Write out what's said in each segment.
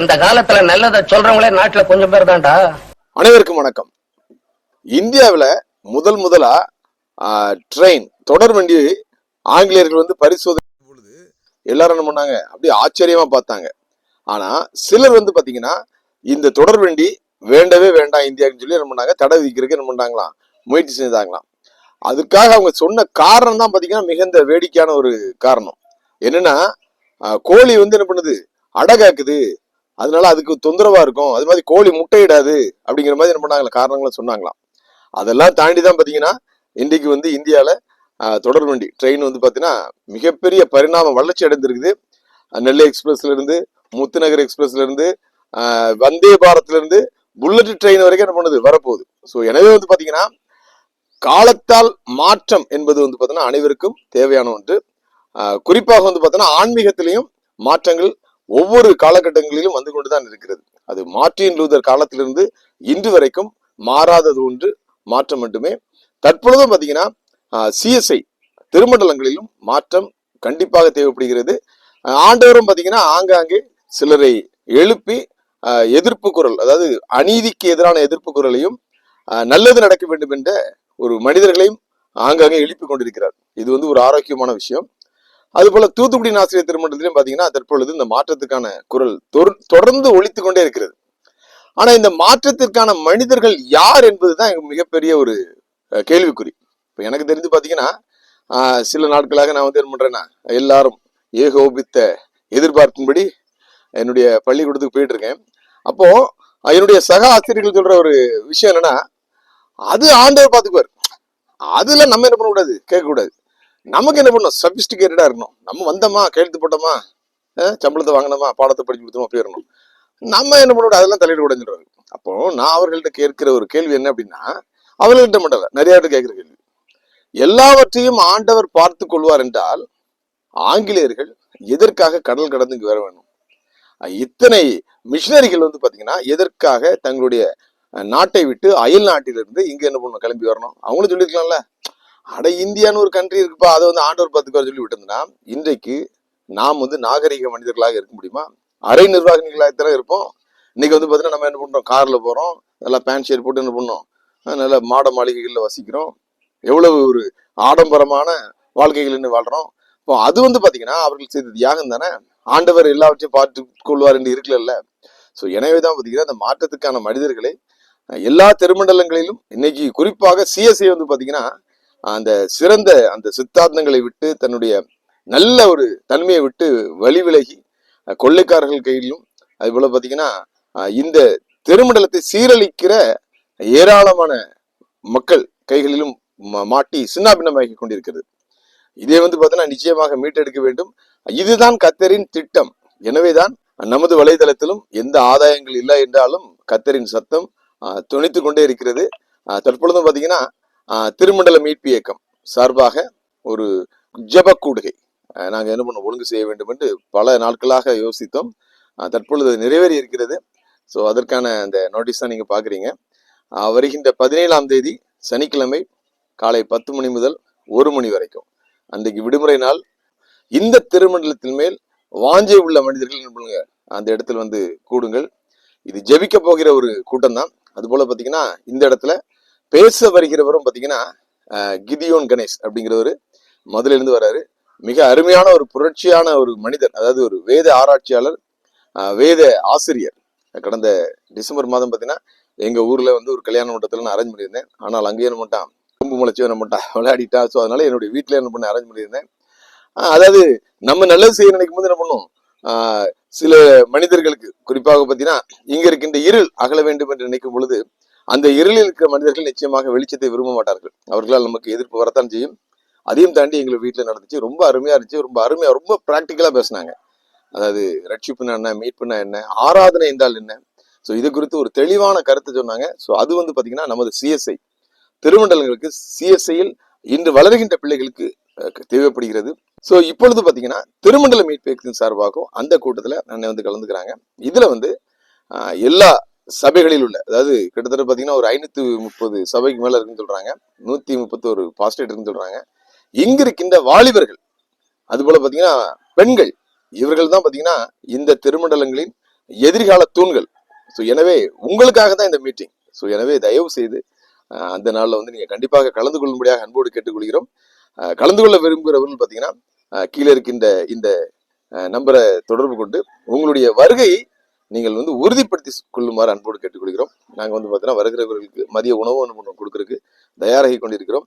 இந்த காலத்துல நல்லதை சொல்றவங்களே நாட்டுல கொஞ்சம் பேர் தான்டா. அனைவருக்கும் வணக்கம். இந்தியாவில் முதல் முதலா ட்ரெயின் தொடர் வண்டி ஆங்கிலேயர்கள் வந்து பரிசோதனை பொழுது எல்லாரும் என்ன பண்ணாங்க? அப்படியே ஆச்சரியமா பார்த்தாங்க. ஆனா சிலர் வந்து பாத்தீங்கன்னா இந்த தொடர் வண்டி வேண்டவே வேண்டாம் இந்தியாவுன்னு சொல்லி என்ன பண்ணாங்க? தடை விதிக்கிறதுக்கு என்ன பண்ணாங்களாம்? முயற்சி செஞ்சாங்களாம். அதுக்காக அவங்க சொன்ன காரணம் தான் பாத்தீங்கன்னா மிகுந்த வேடிக்கையான ஒரு காரணம். என்னன்னா கோழி வந்து என்ன பண்ணுது? அடகாக்குது. அதனால அதுக்கு தொந்தரவா இருக்கும். அது மாதிரி கோழி முட்டையிடாது அப்படிங்கிற மாதிரி என்ன பண்ணாங்களா? காரணங்களை சொன்னாங்களாம். அதெல்லாம் தாண்டி தான் பார்த்தீங்கன்னா இன்றைக்கு வந்து இந்தியாவில் தொடர் வண்டி ட்ரெயின் வந்து பார்த்தீங்கன்னா மிகப்பெரிய பரிணாம வளர்ச்சி அடைந்திருக்குது. நெல்லை எக்ஸ்பிரஸ்லேருந்து முத்துநகர் எக்ஸ்பிரஸ்லேருந்து வந்தே பாரத்லேருந்து புல்லட் ட்ரெயின் வரைக்கும் என்ன பண்ணுது? வரப்போகுது. ஸோ எனவே வந்து பார்த்தீங்கன்னா காலத்தால் மாற்றம் என்பது வந்து பார்த்தீங்கன்னா அனைவருக்கும் தேவையான ஒன்று. குறிப்பாக வந்து பார்த்தீங்கன்னா ஆன்மீகத்திலையும் மாற்றங்கள் ஒவ்வொரு காலகட்டங்களிலும் வந்து கொண்டுதான் இருக்கிறது. அது மார்டின் லூதர் காலத்திலிருந்து இன்று வரைக்கும் மாறாதது ஒன்று மாற்றம் மட்டுமே. தற்பொழுதும் பார்த்தீங்கன்னா சிஎஸ்ஐ திருமண்டலங்களிலும் மாற்றம் கண்டிப்பாக தேவைப்படுகிறது. ஆண்டவரும் பார்த்தீங்கன்னா ஆங்காங்கே சிலரை எழுப்பி எதிர்ப்பு குரல் அதாவது அநீதிக்கு எதிரான எதிர்ப்பு குரலையும் நல்லது நடக்க வேண்டும் என்ற ஒரு மனிதர்களையும் ஆங்காங்கே எழுப்பி கொண்டிருக்கிறார். இது வந்து ஒரு ஆரோக்கியமான விஷயம். அதுபோல தூத்துக்குடி ஆசிரியர் திருமணத்திலையும் பாத்தீங்கன்னா தற்பொழுது இந்த மாற்றத்துக்கான குரல் தொடர்ந்து ஒழித்து கொண்டே இருக்கிறது. ஆனா இந்த மாற்றத்திற்கான மனிதர்கள் யார் என்பதுதான் எங்க மிகப்பெரிய ஒரு கேள்விக்குறி. இப்ப எனக்கு தெரிஞ்சு பாத்தீங்கன்னா சில நாட்களாக நான் வந்து என்ன பண்றேன்னா எல்லாரும் ஏகோபித்த எதிர்பார்ப்பின்படி என்னுடைய பள்ளிக்கூடத்துக்கு போயிட்டு இருக்கேன் அப்போ என்னுடைய சக ஆசிரியர்கள் சொல்ற ஒரு விஷயம் என்னன்னா அது ஆண்டவர் பார்த்துக்குவார் அதுல நம்ம என்ன பண்ணக்கூடாது? கேட்கக்கூடாது. நமக்கு என்ன பண்ணணும்? சபிஸ்டிகேட்டடா இருக்கணும். நம்ம வந்தோமா? கையெழுத்து போட்டோமா? சம்பளத்தை வாங்கினோமா? பாடத்தை படிச்சு கொடுத்தோமா போயிடணும் நம்ம என்ன பண்ணக்கூடாது? அதெல்லாம் தலையிட உடைஞ்சிடுவாங்க. அப்போ நான் அவர்கள்ட்ட கேட்கிற ஒரு கேள்வி என்ன அப்படின்னா அவர்கள்ட்ட மட்டும் நிறைய பேர்ட்ட கேட்கிற கேள்வி. எல்லாவற்றையும் ஆண்டவர் பார்த்து கொள்வார் என்றால் ஆங்கிலேயர்கள் எதற்காக கடல் கடந்து இங்க வர வேணும் இத்தனை மிஷினரிகள் வந்து பாத்தீங்கன்னா எதற்காக தங்களுடைய நாட்டை விட்டு அயல் நாட்டிலிருந்து இங்க என்ன பண்ணணும்? கிளம்பி வரணும்? அவங்களும் சொல்லியிருக்கலாம்ல. அட இந்தியான்னு ஒரு கண்ட்ரி இருக்குப்பா அதை வந்து ஆண்டவர் பார்த்துக்கோ சொல்லி விட்டுருந்தா இன்றைக்கு நாம் வந்து நாகரிக மனிதர்களாக இருக்க முடியுமா? அரை நிர்வாகிகளாகத்தானே இருப்போம். இன்னைக்கு வந்து பார்த்தீங்கன்னா நம்ம என்ன பண்ணுறோம் காரில் போகிறோம் நல்லா பேண்ட் ஷர்ட் போட்டு என்ன பண்ணோம்? நல்லா நல்ல மாட மாளிகைகளில் வசிக்கிறோம். எவ்வளவு ஒரு ஆடம்பரமான வாழ்க்கைகள் வாழ்கிறோம் இப்போ அது வந்து பார்த்தீங்கன்னா அவர்கள் செய்த தியாகம் தானே? ஆண்டவர் எல்லாவற்றையும் பார்த்து கொள்வார் என்று இருக்கல ஸோ எனவே தான் பார்த்தீங்கன்னா அந்த மாற்றத்துக்கான மனிதர்களை எல்லா திருமண்டலங்களிலும் இன்னைக்கு குறிப்பாக சிஎஸ்ஐ வந்து பார்த்தீங்கன்னா அந்த சிறந்த அந்த சித்தாந்தங்களை விட்டு தன்னுடைய நல்ல ஒரு தன்மையை விட்டு வழி விலகி கொள்ளைக்காரர்கள் கையிலும் அதுபோல் பார்த்தீங்கன்னா இந்த திருமண்டலத்தை சீரழிக்கிற ஏராளமான மக்கள் கைகளிலும் மா- மாட்டி சின்னாபின்னமாகி கொண்டிருக்கிறது. இதே வந்து பார்த்தீங்கன்னா நிச்சயமாக மீட்டெடுக்க வேண்டும். இதுதான் கத்தரின் திட்டம். எனவேதான் நமது வலைதளத்திலும் எந்த ஆதாயங்கள் இல்லை என்றாலும் கத்தரின் சத்தம் துணித்து கொண்டே இருக்கிறது. தற்பொழுதும் பார்த்தீங்கன்னா திருமண்டல மீட்பு இயக்கம் சார்பாக ஒரு ஜெப கூடுகை. நாங்கள் என்ன பண்ண ஒழுங்கு செய்ய வேண்டும் என்று பல நாட்களாக யோசித்தோம். தற்பொழுது நிறைவேறி இருக்கிறது. ஸோ அதற்கான அந்த நோட்டீஸ் தான் நீங்கள் பார்க்குறீங்க வருகின்ற பதினேழாம் தேதி சனிக்கிழமை காலை பத்து மணி முதல் ஒரு மணி வரைக்கும். அன்றைக்கு விடுமுறை நாள். இந்த திருமண்டலத்தின் மேல் வாஞ்சை உள்ள மனிதர்கள் என்ன பண்ணுங்க? அந்த இடத்துல வந்து கூடுங்கள். இது ஜெபிக்க போகிற ஒரு கூட்டம் தான். அதுபோல் பார்த்தீங்கன்னா இந்த இடத்துல பேச வருகிறவரும் பாத்தீங்கன்னா கிதியோன் கணேஷ் அப்படிங்கிறவரு முதல்ல வர்றாரு மிக அருமையான ஒரு புரட்சியான ஒரு மனிதர் அதாவது ஒரு வேத ஆராய்ச்சியாளர் வேத ஆசிரியர். கடந்த டிசம்பர் மாதம் பாத்தீங்கன்னா எங்க ஊர்ல வந்து ஒரு கல்யாண மண்டபத்துல நான் அரேஞ்ச் பண்ணியிருந்தேன். ஆனால் அங்கேயே என்ன பண்ணிட்டான் கொம்பு முளைச்சு என்ன பண்ணிட்டான் விளையாடிட்டா ஸோ அதனால என்னுடைய வீட்டில் என்ன பண்ண அரேஞ்ச் பண்ணியிருந்தேன். அதாவது நம்ம நல்லது செய்ய நினைக்கும் போது என்ன பண்ணும் ஆஹ் சில மனிதர்களுக்கு குறிப்பாக பார்த்தீங்கன்னா இங்க இருக்கின்ற இருள் அகல வேண்டும் என்று நினைக்கும் பொழுது அந்த இருளில் இருக்கிற மனிதர்கள் நிச்சயமாக வெளிச்சத்தை விரும்ப மாட்டார்கள். அவர்களால் நமக்கு எதிர்ப்பு வரத்தான் செய்யும். அதையும் தாண்டி எங்களை வீட்டில் நடந்துச்சு. ரொம்ப அருமையா இருந்துச்சு. ரொம்ப அருமையா ரொம்ப ப்ராக்டிக்கலா பேசினாங்க. அதாவது ரட்சிப்புனா என்ன மீட்புனா என்ன ஆராதனை என்றால் என்ன? ஸோ இது குறித்து ஒரு தெளிவான கருத்தை சொன்னாங்க. ஸோ அது வந்து பார்த்தீங்கன்னா நமது சிஎஸ்ஐ திருமண்டலங்களுக்கு சிஎஸ்ஐயில் இன்று வளர்கின்ற பிள்ளைகளுக்கு தேவைப்படுகிறது. ஸோ இப்பொழுது பார்த்தீங்கன்னா திருமண்டல மீட்பு இயக்கத்தின் சார்பாகவும் அந்த கூட்டத்தில் அண்ணன் வந்து கலந்துக்கிறாங்க. இதில் வந்து எல்லா சபைகளில் உள்ள அதாவது கிட்டத்தட்ட பார்த்தீங்கன்னா ஒரு ஐநூத்தி முப்பது சபைக்கு மேல இருக்குன்னு சொல்றாங்க. நூத்தி முப்பத்தோரு பாஸ்டேட் இருக்குன்னு சொல்றாங்க. இங்க இருக்கின்ற வாலிபர்கள் அது போல பாத்தீங்கன்னா பெண்கள் இவர்கள் தான் பாத்தீங்கன்னா இந்த திருமண்டலங்களின் எதிர்கால தூண்கள். ஸோ எனவே உங்களுக்காக தான் இந்த மீட்டிங் ஸோ எனவே தயவு செய்து அந்த நாளில் வந்து நீங்கள் கண்டிப்பாக கலந்து கொள்ளும்படியாக அன்போடு கேட்டுக்கொள்கிறோம். கலந்து கொள்ள விரும்புகிறவர்கள் பார்த்தீங்கன்னா கீழே இருக்கின்ற இந்த நம்பரை தொடர்பு கொண்டு உங்களுடைய வருகையை நீங்கள் வந்து உறுதிப்படுத்தி கொள்ளுமாறு அன்போடு கேட்டுக்கொள்கிறோம். நாங்கள் வந்து பார்த்தீங்கன்னா வருகிறவர்களுக்கு மதிய உணவு ஒன்று கொடுக்கறதுக்கு தயாராகி கொண்டிருக்கிறோம்.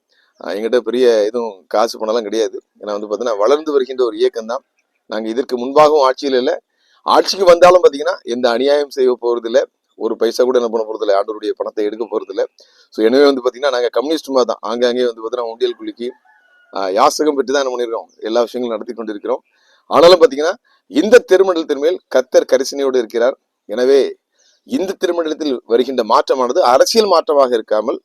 எங்கிட்ட பெரிய எதுவும் காசு பணம்லாம் கிடையாது. ஏன்னா வந்து பார்த்தீங்கன்னா வளர்ந்து வருகின்ற ஒரு இயக்கம் தான் நாங்கள் இதற்கு முன்பாகவும் ஆட்சியில் இல்லை. ஆட்சிக்கு வந்தாலும் பார்த்தீங்கன்னா எந்த அநியாயம் செய்ய போகிறதில்ல ஒரு பைசா கூட என்ன பண்ண போகிறதில்ல ஆண்டோருடைய பணத்தை எடுக்க போகிறதில்ல ஸோ எனவே வந்து பார்த்தீங்கன்னா நாங்கள் கம்யூனிஸ்ட் மாதிரி தான். ஆங்காங்கே வந்து பார்த்தீங்கன்னா உண்டியல் குலுக்கி யாசகம் பெற்று தான் என்ன பண்ணியிருக்கோம்? எல்லா விஷயங்களும் நடத்தி கொண்டிருக்கிறோம். ஆனாலும் பார்த்தீங்கன்னா இந்த திருமண்டலத்தின் மேல் கத்தர் கரிசனையோடு இருக்கிறார். எனவே இந்த திருமண்டலத்தில் வருகின்ற மாற்றமானது அரசியல் மாற்றமாக இருக்காமல்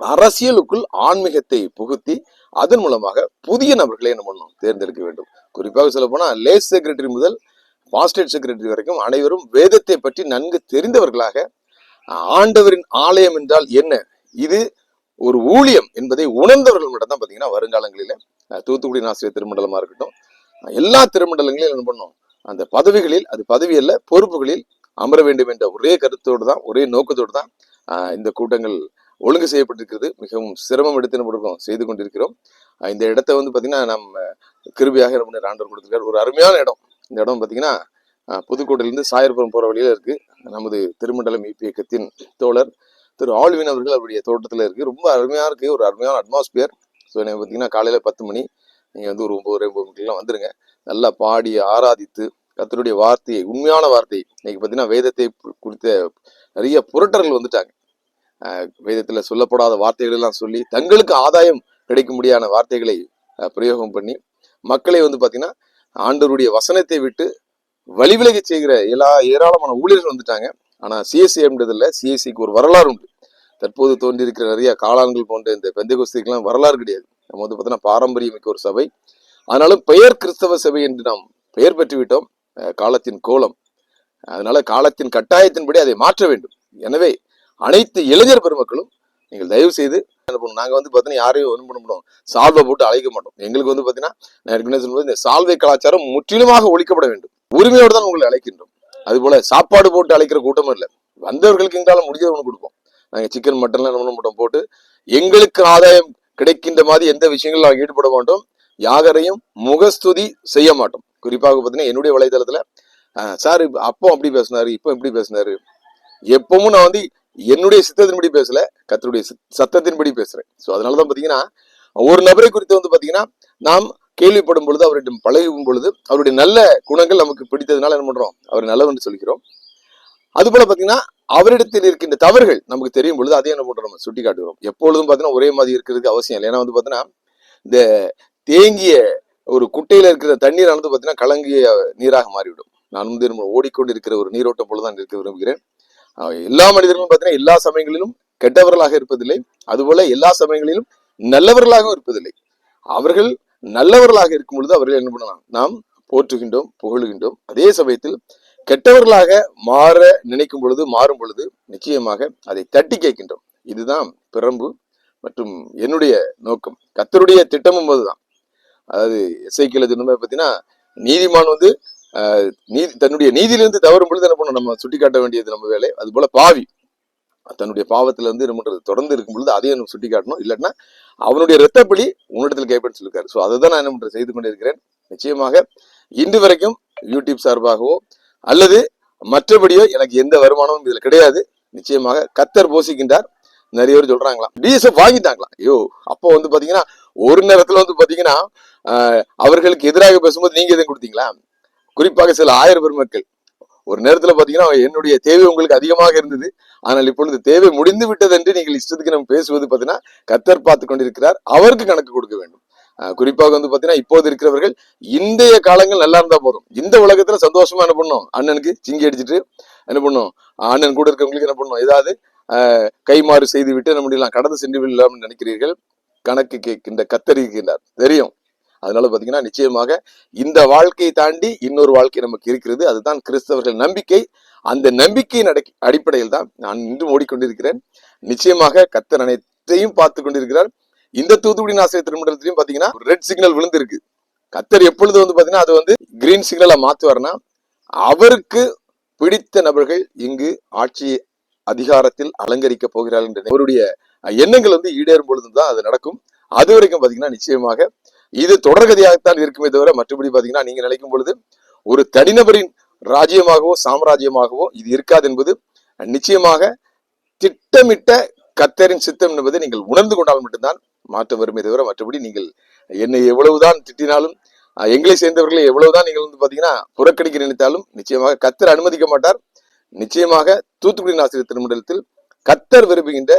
அரசியலுக்குள் ஆன்மீகத்தை புகுத்தி அதன் மூலமாக புதிய நபர்களை என்ன பண்ணணும் தேர்ந்தெடுக்க வேண்டும். குறிப்பாக சொல்ல போனால் லேஸ் செக்ரட்டரி முதல் பாஸ்டேட் செக்ரட்டரி வரைக்கும் அனைவரும் வேதத்தை பற்றி நன்கு தெரிந்தவர்களாக ஆண்டவரின் ஆலயம் என்றால் என்ன? இது ஒரு ஊழியம் என்பதை உணர்ந்தவர்கள் மட்டும் தான் பார்த்தீங்கன்னா வருங்காலங்களில தூத்துக்குடி நாசிரியர் திருமண்டலமாக இருக்கட்டும் எல்லா திருமண்டலங்களிலும் என்ன பண்ணும்? அந்த பதவிகளில் அது பதவி அல்ல பொறுப்புகளில் அமர வேண்டும் என்ற ஒரே கருத்தோடு தான் ஒரே நோக்கத்தோடு தான் இந்த கூட்டங்கள் ஒழுங்கு செய்யப்பட்டிருக்கிறது. மிகவும் சிரமம் எடுத்து கொடுக்கும் செய்து கொண்டிருக்கிறோம். இந்த இடத்தை வந்து பார்த்தீங்கன்னா நம்ம கிருபியாக நம்ம ஆண்டவர் கொடுத்துருக்காரு. ஒரு அருமையான இடம். இந்த இடம் பார்த்தீங்கன்னா புதுக்கோட்டையிலேருந்து புதுக்கோட்டையிலிருந்து சாயர்புரம் போகிற வழியில இருக்கு. நமது திருமண்டலம் இபி இயக்கத்தின் தோழர் திரு ஆழ்வின் அவர்கள் அவருடைய தோட்டத்தில் இருக்கு. ரொம்ப அருமையாக இருக்கு. ஒரு அருமையான அட்மாஸ்பியர் ஸோ எனக்கு பார்த்தீங்கன்னா காலையில் பத்து மணி நீங்கள் வந்து ஒரு ஒன்பது ஒம்பது மணிக்கெல்லாம் வந்துடுங்க நல்லா பாடி ஆராதித்து கத்தருடைய வார்த்தையை உண்மையான வார்த்தை இன்னைக்கு பார்த்தீங்கன்னா வேதத்தை குறித்த நிறைய புரட்டர்கள் வந்துட்டாங்க. வேதத்தில் சொல்லப்படாத வார்த்தைகள் எல்லாம் சொல்லி தங்களுக்கு ஆதாயம் கிடைக்கும்படியான வார்த்தைகளை பிரயோகம் பண்ணி மக்களை வந்து பார்த்தீங்கன்னா ஆண்டவருடைய வசனத்தை விட்டு வழிவிலகி செய்கிற எல்லா ஏராளமான ஊழியர்கள் வந்துட்டாங்க. ஆனால் சிஎஸ்சி இல்லை சிஎஸ்சிக்கு ஒரு வரலாறு உண்டு. தற்போது தோன்றியிருக்கிற நிறைய காளான்கள் போன்ற இந்த பெந்தகோஸ்திக்கெல்லாம் வரலாறு கிடையாது. நம்ம வந்து பார்த்தீங்கன்னா பாரம்பரியமிக்க ஒரு சபை. அதனால பெயர் கிறிஸ்தவ சபை என்று நாம் பெயர் பெற்றுவிட்டோம். காலத்தின் கோலம். அதனால காலத்தின் கட்டாயத்தின்படி அதை மாற்ற வேண்டும். எனவே அனைத்து இளைஞர் பெருமக்களும் நீங்கள் தயவு செய்து என்ன பண்ணணும்? வந்து பார்த்தீங்கன்னா யாரையும் ஒன்றும் பண்ண மாட்டோம். சால்வை போட்டு அழைக்க மாட்டோம். எங்களுக்கு வந்து பார்த்தீங்கன்னா நான் ஏற்கனவே சொல்லும்போது இந்த சால்வை கலாச்சாரம் முற்றிலுமாக ஒழிக்கப்பட வேண்டும். உரிமையோடு தான் உங்களை அழைக்கின்றோம். அதுபோல சாப்பாடு போட்டு அழைக்கிற கூட்டமும் இல்லை. வந்தவர்களுக்கு எங்களால் முடிஞ்சதை ஒன்று கொடுப்போம். நாங்கள் சிக்கன் மட்டன்லாம் என்ன பண்ண மாட்டோம்? போட்டு எங்களுக்கு ஆதாயம் கிடைக்கின்ற மாதிரி எந்த விஷயங்களும் நான் ஈடுபட மாட்டோம். யாகரையும் முகஸ்துதி செய்ய மாட்டோம். குறிப்பாக பார்த்தீங்கன்னா என்னுடைய வலைதளத்தில் சார் அப்போ அப்படி பேசினாரு இப்போ இப்படி பேசினாரு. எப்பவும் நான் வந்து என்னுடைய சித்தத்தின்படி பேசல கத்தருடைய சித்- சத்தத்தின்படி பேசுறேன். ஸோ அதனால தான் பார்த்தீங்கன்னா ஒரு நபரை குறித்து வந்து பார்த்தீங்கன்னா நாம் கேள்விப்படும் பொழுது அவரிடம் பழகும் பொழுது அவருடைய நல்ல குணங்கள் நமக்கு பிடித்ததுனால என்ன பண்றோம்? அவர் நல்லவன் சொல்லிக்கிறோம் அதுபோல பாத்தீங்கன்னா அவரிடத்தில் இருக்கின்ற தவறுகள் நமக்கு தெரியும் பொழுது அதையும் என்ன பண்றோம் நம்ம சுட்டி காட்டுகிறோம் எப்பொழுதும் பாத்தீங்கன்னா ஒரே மாதிரி இருக்கிறதுக்கு அவசியம் இல்லை. ஏன்னா வந்து பாத்தீங்கன்னா இந்த தேங்கிய ஒரு குட்டையில இருக்கிற தண்ணீர் ஆனது பாத்தீங்கன்னா கலங்கிய நீராக மாறிவிடும். நான் வந்து நம்ம ஓடிக்கொண்டிருக்கிற ஒரு நீரோட்டம் போல தான் இருக்க விரும்புகிறேன். எல்லா மனிதர்களும் பார்த்தீங்கன்னா எல்லா சமயங்களிலும் கெட்டவர்களாக இருப்பதில்லை. அதுபோல எல்லா சமயங்களிலும் நல்லவர்களாகவும் இருப்பதில்லை. அவர்கள் நல்லவர்களாக இருக்கும் பொழுது அவர்கள் என்ன பண்ணலாம்? நாம் போற்றுகின்றோம் புகழுகின்றோம். அதே சமயத்தில் கெட்டவர்களாக மாற நினைக்கும் பொழுது மாறும் பொழுது நிச்சயமாக அதை தட்டி கேட்கின்றோம். இதுதான் பிரம்பு மற்றும் என்னுடைய நோக்கம். கத்தருடைய திட்டமும் அதுதான். அதாவது எஸ்ஐக்கியில் சொன்ன பார்த்தீங்கன்னா நீதிமான் வந்து நீதி தன்னுடைய நீதியிலிருந்து தவறும் பொழுது என்ன பண்ணணும் நம்ம சுட்டி காட்ட வேண்டியது நம்ம வேலை. அது போல பாவி. தன்னுடைய பாவத்துல வந்து என்ன பண்றது? தொடர்ந்து இருக்கும் பொழுது அதையும் நம்ம சுட்டி காட்டணும் இல்லைன்னா அவனுடைய இரத்தப்பலி உன்னிடத்தில் கேட்பேன்னு சொல்லிருக்காரு ஸோ அதை தான் நான் என்ன பண்றது செய்து கொண்டிருக்கிறேன். நிச்சயமாக இன்று வரைக்கும் யூடியூப் சார்பாகவோ அல்லது மற்றபடியோ எனக்கு எந்த வருமானமும் இதுல கிடையாது. நிச்சயமாக கத்தர் போசிக்கின்றார் நிறைய பேர் சொல்றாங்களாம். பிஎஸ்எஃப் வாங்கிட்டாங்களாம். ஐயோ அப்போ வந்து பாத்தீங்கன்னா ஒரு நேரத்துல வந்து பாத்தீங்கன்னா அவர்களுக்கு எதிராக பேசும்போது நீங்க எதுவும் கொடுத்தீங்களா? குறிப்பாக சில ஆயிரம் பெருமக்கள் ஒரு நேரத்துல பாத்தீங்கன்னா என்னுடைய தேவை உங்களுக்கு அதிகமாக இருந்தது. ஆனால் இப்பொழுது தேவை முடிந்து விட்டது என்று நீங்கள் இஷ்டத்துக்கு நம்ம பேசுவது பார்த்தீங்கன்னா கத்தர் பார்த்து கொண்டிருக்கிறார். அவருக்கு கணக்கு கொடுக்க வேண்டும். குறிப்பாக வந்து பாத்தீங்கன்னா இப்போது இருக்கிறவர்கள் இன்றைய காலங்கள் நல்லா இருந்தா போதும். இந்த உலகத்துல சந்தோஷமா என்ன பண்ணும்? அண்ணனுக்கு சிங்கி அடிச்சிட்டு என்ன பண்ணும்? அண்ணன் கூட இருக்கவங்களுக்கு என்ன பண்ணும்? ஏதாவது கைமாறு செய்து விட்டு என்ன முடியலாம் கடந்து சென்று விடலாம்னு நினைக்கிறீர்கள். கணக்கு கேட்கின்ற கத்தரிக்கின்றார். தெரியும். அதனால பாத்தீங்கன்னா நிச்சயமாக இந்த வாழ்க்கையை தாண்டி இன்னொரு வாழ்க்கை நமக்கு இருக்கிறது. அதுதான் கிறிஸ்தவர்கள் நம்பிக்கை. அந்த நம்பிக்கையின் அடை அடிப்படையில் தான் நான் இன்றும் ஓடிக்கொண்டிருக்கிறேன். நிச்சயமாக கத்தர் அனைத்தையும் பார்த்து கொண்டிருக்கிறார். இந்த தூத்துக்குடி ஆசிரியர் திருமண்டலத்திலையும் பாத்தீங்கன்னா ரெட் சிக்னல் விழுந்திருக்கு. கத்தர் எப்பொழுது வந்து பாத்தீங்கன்னா அது வந்து கிரீன் சிக்னலா மாத்துவார்னா அவருக்கு பிடித்த நபர்கள் இங்கு ஆட்சி அதிகாரத்தில் அலங்கரிக்க போகிறார்கள் என்ற அவருடைய எண்ணங்கள் வந்து ஈடேறும் பொழுதுதான் அது நடக்கும். அது வரைக்கும் பாத்தீங்கன்னா நிச்சயமாக இது தொடர்கதையாகத்தான் இருக்குமே தவிர மற்றபடி பாத்தீங்கன்னா நீங்க நினைக்கும் பொழுது ஒரு தனிநபரின் ராஜ்யமாகவோ சாம்ராஜ்யமாகவோ இது இருக்காது என்பது நிச்சயமாக திட்டமிட்ட கத்தரின் சித்தம் என்பதை நீங்கள் உணர்ந்து கொண்டால் மட்டும்தான் மாற்றம் வருமே தவிர மற்றபடி நீங்கள் என்னை எவ்வளவுதான் திட்டினாலும் எங்களை சேர்ந்தவர்களை எவ்வளவுதான் நீங்கள் வந்து பாத்தீங்கன்னா புறக்கணிக்க நினைத்தாலும் நிச்சயமாக கத்தர் அனுமதிக்க மாட்டார். நிச்சயமாக தூத்துக்குடி ஆசிரியர் திருமண்டலத்தில் கத்தர் விரும்புகின்ற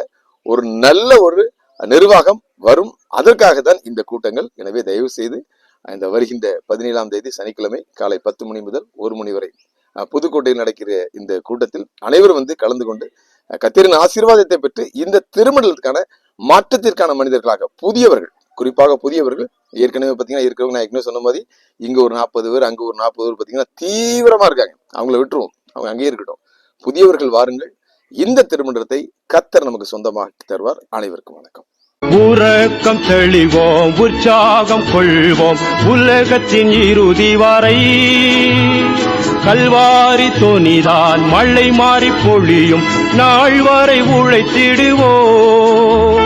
ஒரு நல்ல ஒரு நிர்வாகம் வரும். அதற்காக தான் இந்த கூட்டங்கள். எனவே தயவு செய்து இந்த வருகின்ற பதினேழாம் தேதி சனிக்கிழமை காலை பத்து மணி முதல் ஒரு மணி வரை புதுக்கோட்டையில் நடக்கிற இந்த கூட்டத்தில் அனைவரும் வந்து கலந்து கொண்டு கத்திரின் ஆசீர்வாதத்தை பெற்று இந்த திருமணத்திற்கான மாற்றத்திற்கான மனிதர்களாக புதியவர்கள். குறிப்பாக புதியவர்கள் ஏற்கனவே பார்த்தீங்கன்னா இருக்கிறவங்க நான் ஏற்கனவே சொன்ன மாதிரி இங்க ஒரு நாற்பது பேர் அங்கே ஒரு நாற்பது பேர் பார்த்தீங்கன்னா தீவிரமா இருக்காங்க. அவங்கள விட்டுருவோம். அவங்க அங்கேயே இருக்கட்டும். புதியவர்கள் வாருங்கள். இந்த திருமணத்தை கத்தர் நமக்கு சொந்தமாக தருவார். அனைவருக்கும் வணக்கம். உறக்கம் தெளிவோம் உற்சாகம் கொள்வோம். உலகத்தின் இறுதி வரை கல்வாரி தொனிதான் மழை மாறி பொழியும். நாள் வரை உழைத்திடுவோம்.